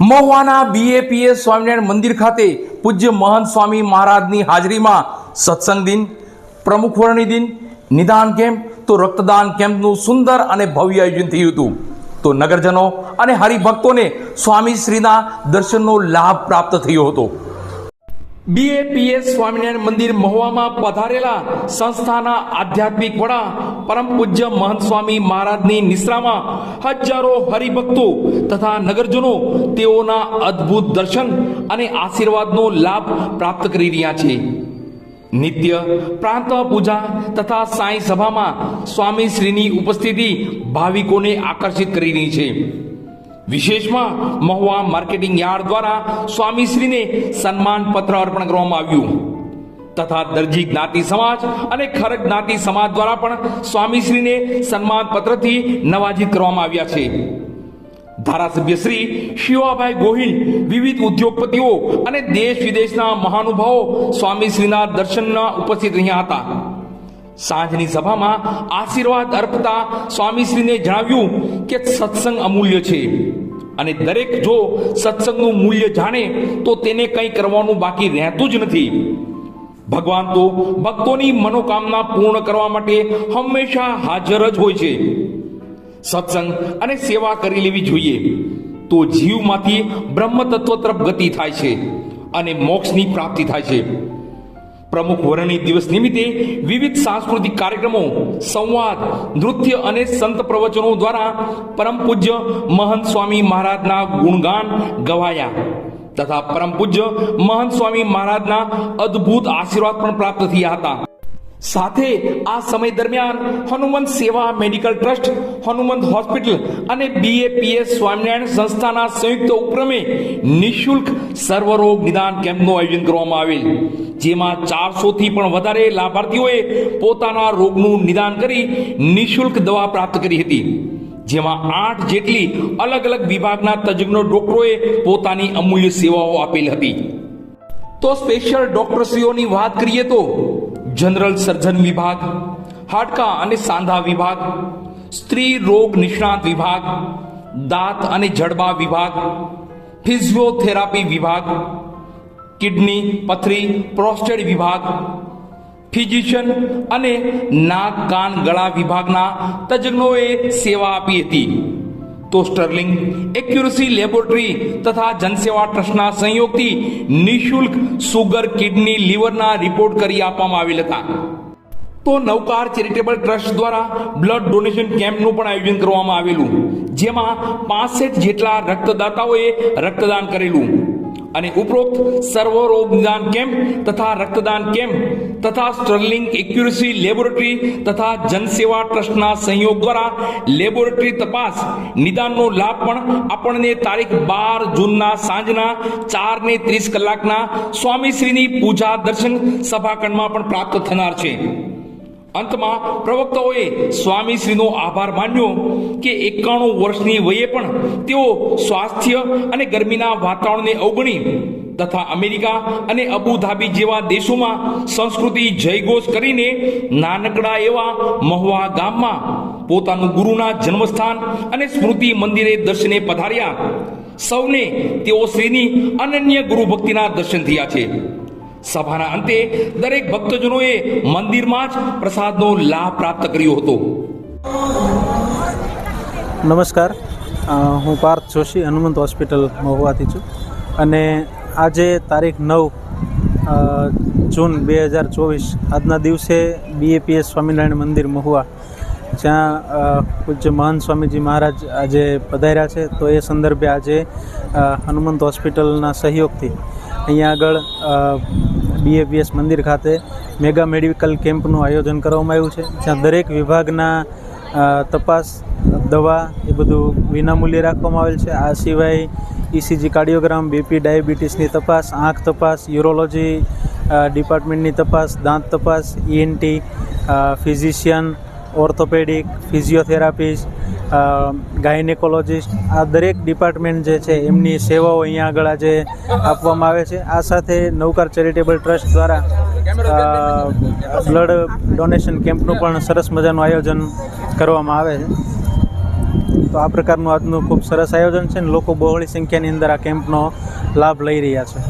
મહુવાના BAPS Swaminarayan મંદિર ખાતે પૂજ્ય મહંત સ્વામી મહારાજની હાજરીમાં સત્સંગ દિન, પ્રમુખ વર્ણી દિન, નિદાન કેમ્પ, તો રક્તદાન કેમ્પનું સુંદર અને ભવ્ય આયોજન થયું હતું. તો નગરજનો અને હરિભક્તોને સ્વામી શ્રીના દર્શનનો લાભ પ્રાપ્ત થયો હતો. બીએપીએસ સ્વામિનારાયણ મંદિર મહુવામાં પધારેલા સંસ્થાના આધ્યાત્મિક વડા પરમ પૂજ્ય મહંત સ્વામી મહારાજની નિશ્રામાં હજારો હરિભક્તો તથા નગરજનો તેઓના અદ્ભુત દર્શન અને આશીર્વાદનો લાભ પ્રાપ્ત કરી રહ્યા છે. નિત્ય પ્રાંત પૂજા તથા સાંઈ સભામાં સ્વામી શ્રીની ઉપસ્થિતિ ભાવિકોને આકર્ષિત કરી રહી છે. વિશેષમાં મહુવા માર્કેટિંગ યાર્ડ દ્વારા સ્વામીશ્રીને સન્માન પત્ર અર્પણ કરવામાં આવ્યું. તથા દરજી જ્ઞાતિ સમાજ અને ખરગ જ્ઞાતિ સમાજ દ્વારા પણ સ્વામીશ્રીને સન્માન પત્રથી નવાજીત કરવામાં આવ્યા છે. ધારાસભ્ય શ્રી શિવાભાઈ ગોહિલ, વિવિધ ઉદ્યોગપતિઓ અને દેશ વિદેશના મહાનુભાવો સ્વામીશ્રીના દર્શનના ઉપસ્થિત રહ્યા હતા. સાંજની સભામાં આશીર્વાદ અર્પતા સ્વામીશ્રીને જણાવ્યું કે સત્સંગ અમૂલ્ય છે. અને દરેક જો સત્સંગનું મૂલ્ય જાણે, તો તેને કંઈ કરવાનું બાકી રહેતું જ નથી. ભગવાન તો ભક્તોની મનોકામના પૂર્ણ કરવા માટે હંમેશા હાજર જ હોય છે. સત્સંગ અને સેવા કરી લેવી જોઈએ. તો જીવમાંથી બ્રહ્મ તત્વ તરફ ગતિ થાય છે અને મોક્ષની પ્રાપ્તિ થાય છે. પ્રમુખ વરણી દિવસ નિમિત્તે વિવિધ સાંસ્કૃતિક કાર્યક્રમો, સંવાદ, નૃત્ય અને સંત પ્રવચનો દ્વારા પરમ પૂજ્ય મહંત સ્વામી મહારાજના ગુણગાન ગવાયા તથા પરમ પૂજ્ય મહંત સ્વામી મહારાજના અદ્ભુત આશીર્વાદ પણ પ્રાપ્ત થયા હતા. સાથે આ સમય દરમિયાન Hanumant Seva medical trust, Hanumant hospital અને બીએપીએસ સ્વામિનારાયણ સંસ્થાના સંયુક્ત ઉપક્રમે નિશુલ્ક સર્વરોગ નિદાન કેમ્પનું આયોજન કરવામાં આવેલ, જેમાં ચારસોથી પણ વધારે લાભાર્થીઓએ પોતાના રોગનું નિદાન કરી નિઃશુલ્ક દવા પ્રાપ્ત કરી હતી. જેમાં આઠ જેટલી અલગ અલગ વિભાગના તજજ્ઞો ડોક્ટરોએ પોતાની અમૂલ્ય સેવાઓ આપેલ હતી. તો સ્પેશિયલ ડોક્ટરશ્રીઓની વાત કરીએ તો જનરલ સર્જન વિભાગ, હાડકા અને સાંધા વિભાગ, સ્ત્રી રોગ નિષ્ણાત વિભાગ, દાંત અને જડબા વિભાગ, ફિઝિયોથેરાપી વિભાગ, કિડની, પથરી પ્રોસ્ટેટ વિભાગ, ફિઝિશિયન અને નાક કાન ગળા વિભાગના તજજ્ઞોએ સેવા આપી હતી. તો સ્ટર્લિંગ એક્યુરસી લેબોરેટરી તથા જનસેવા ટ્રસ્ટના સંયોગથી નિઃશુલ્ક સુગર કિડની લીવરના રિપોર્ટ કરી આપવામાં આવેલ હતા. તો નવકાર ચેરિટેબલ ટ્રસ્ટ દ્વારા બ્લડ ડોનેશન કેમ્પનું પણ આયોજન કરવામાં આવેલું, જેમાં પાસઠ જેટલા રક્તદાતાઓએ રક્તદાન કરેલું. અને ઉપરોક્ત સર્વરોગદાન કેમ્પ તથા રક્તદાન કેમ્પ તથા સ્ટર્લિંગ એક્યુરસી લેબોરેટરી તથા જનસેવા ટ્રસ્ટના સંયોગ દ્વારા લેબોરેટરી તપાસ નિદાનનો લાભ પણ આપણને તારીખ બાર જૂનના સાંજના ચાર ને ત્રીસ કલાકના સ્વામીશ્રીની પૂજા દર્શન સભાખંડમાં પણ પ્રાપ્ત થનાર છે. અંતમાં પ્રવક્તાઓએ સ્વામીશ્રીનો આભાર માન્યો કે એકાણું વર્ષની વયે પણ તેઓ સ્વાસ્થ્ય અને ગરમીના વાતાવરણને અવગણી તથા અમેરિકા અને અબુધાબી જેવા દેશોમાં સંસ્કૃતિ જયઘોષ કરીને નાનકડા એવા મહુવા ગામમાં પોતાનું ગુરુના જન્મસ્થાન અને સ્મૃતિ મંદિરે દર્શને પધાર્યા. સૌને તેઓ શ્રીની અનન્ય ગુરુ ભક્તિના દર્શન થયા છે. સભાના અંતે દરેક ભક્તજનોએ મંદિરમાં જ પ્રસાદનો લાભ પ્રાપ્ત કર્યો હતો. નમસ્કાર. હું પાર્થ જોશી, હનુમંત હોસ્પિટલ મહુવાથી છું. અને આજે તારીખ નવ જૂન બે હજાર ચોવીસ, આજના દિવસે બીએપીએસ સ્વામિનારાયણ મંદિર મહુવા, જ્યાં પૂજ્ય મહાન સ્વામીજી મહારાજ આજે પધાર્યા છે. તો એ સંદર્ભે આજે હનુમંત હોસ્પિટલના સહયોગથી અહીંયા આગળ બીએપીએસ મંદિર ખાતે મેગા મેડિકલ કેમ્પનું આયોજન કરવામાં આવ્યું છે, જ્યાં દરેક વિભાગના તપાસ, દવા એ બધું વિનામૂલ્યે રાખવામાં આવેલ છે. આ સિવાય ઇસીજી કાર્ડિયોગ્રામ બીપી ડાયાબિટીસની તપાસ, આંખ તપાસ, યુરોલોજી ડિપાર્ટમેન્ટની તપાસ, દાંત તપાસ ENT physician, orthopaedic, physiotherapist gynaecologist, આ દરેક ડિપાર્ટમેન્ટ જે છે, એમની સેવાઓ અહીંયા આગળ આજે આપવામાં આવે છે. આ સાથે નવકાર ચેરિટેબલ ટ્રસ્ટ દ્વારા બ્લડ ડોનેશન કેમ્પનું પણ સરસ મજાનું આયોજન કરવામાં આવે છે. તો આ પ્રકારનું આજનું ખૂબ સરસ આયોજન છે ને લોકો બહોળી સંખ્યાની અંદર આ કેમ્પનો લાભ લઈ રહ્યા છે.